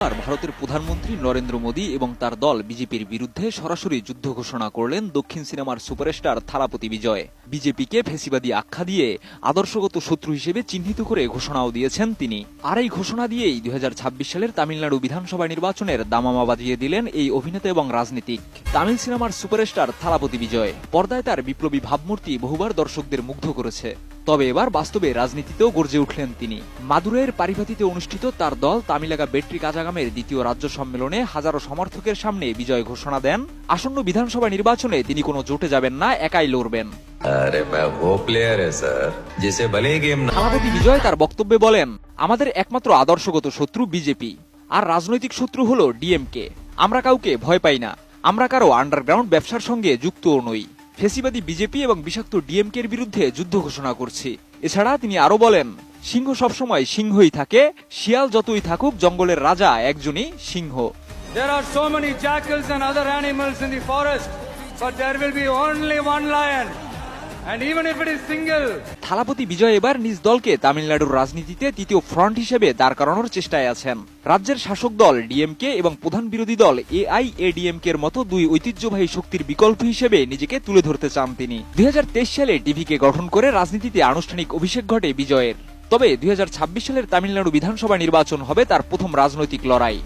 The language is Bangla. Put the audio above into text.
আর ভারতের প্রধানমন্ত্রী নরেন্দ্র মোদী এবং তার দল বিজেপির বিরুদ্ধে সরাসরি যুদ্ধ ঘোষণা করলেন দক্ষিণ সিনেমার সুপারস্টার থালাপতি বিজয়। বিজেপিকে ফেসিবাদী আখ্যা দিয়ে আদর্শগত শত্রু হিসেবে চিহ্নিত করে ঘোষণাও দিয়েছেন তিনি। আর এই ঘোষণা দিয়েই দু হাজার ছাব্বিশ সালের তামিলনাড়ু বিধানসভা নির্বাচনের দামামা বাজিয়ে দিলেন এই অভিনেতা এবং রাজনীতিক। তামিল সিনেমার সুপারস্টার থালাপতি বিজয়। পর্দায় তার বিপ্লবী ভাবমূর্তি বহুবার দর্শকদের মুগ্ধ করেছে। তবে এবার বাস্তবে রাজনীতিতেও গর্জে উঠলেন তিনি। মাদুরাইয়ের পারিভাতিতে অনুষ্ঠিত তার দল তামিলাগা বেট্রি কাজাগামের দ্বিতীয় রাজ্য সম্মেলনে হাজারো সমর্থকের সামনে বিজয় ঘোষণা দেন। আসন্ন বিধানসভা নির্বাচনে তিনি কোনো জোটে যাবেন না একাই লড়বেন। বিজয় তার বক্তব্যে বলেন আমাদের একমাত্র আদর্শগত শত্রু বিজেপি আর রাজনৈতিক শত্রু হলো ডিএমকে। আমরা কাউকে ভয় পাই না আমরা কারও আন্ডারগ্রাউন্ড ব্যবসার সঙ্গে যুক্তও নই। ফেসিবাদী বিজেপি এবং বিষাক্ত ডিএমকে এর বিরুদ্ধে যুদ্ধ ঘোষণা করছি এছাড়া তিনি আরও বলেন, সিংহ সবসময় সিংহই থাকে, শিয়াল যতই থাকুক জঙ্গলের রাজা একজনই সিংহ There are so many. Thalapathy বিজয় এবার নিজ দলকে তামিলনাড়ুর রাজনীতিতে তৃতীয় ফ্রন্ট হিসেবে দাঁড় করানোর চেষ্টায় আছেন। রাজ্যের শাসক দল ডিএমকে এবং প্রধান বিরোধী দল এআইএডিএমকে এর মতো দুই ঐতিহ্যবাহী শক্তির বিকল্প হিসেবে নিজেকে তুলে ধরতে চান তিনি। দুই হাজার তেইশ সালে টিভিকে গঠন করে রাজনীতিতে আনুষ্ঠানিক অভিষেক ঘটে বিজয়ের। তবে দুই হাজার ছাব্বিশ সালের তামিলনাড়ু বিধানসভা নির্বাচন হবে তার প্রথম রাজনৈতিক লড়াই।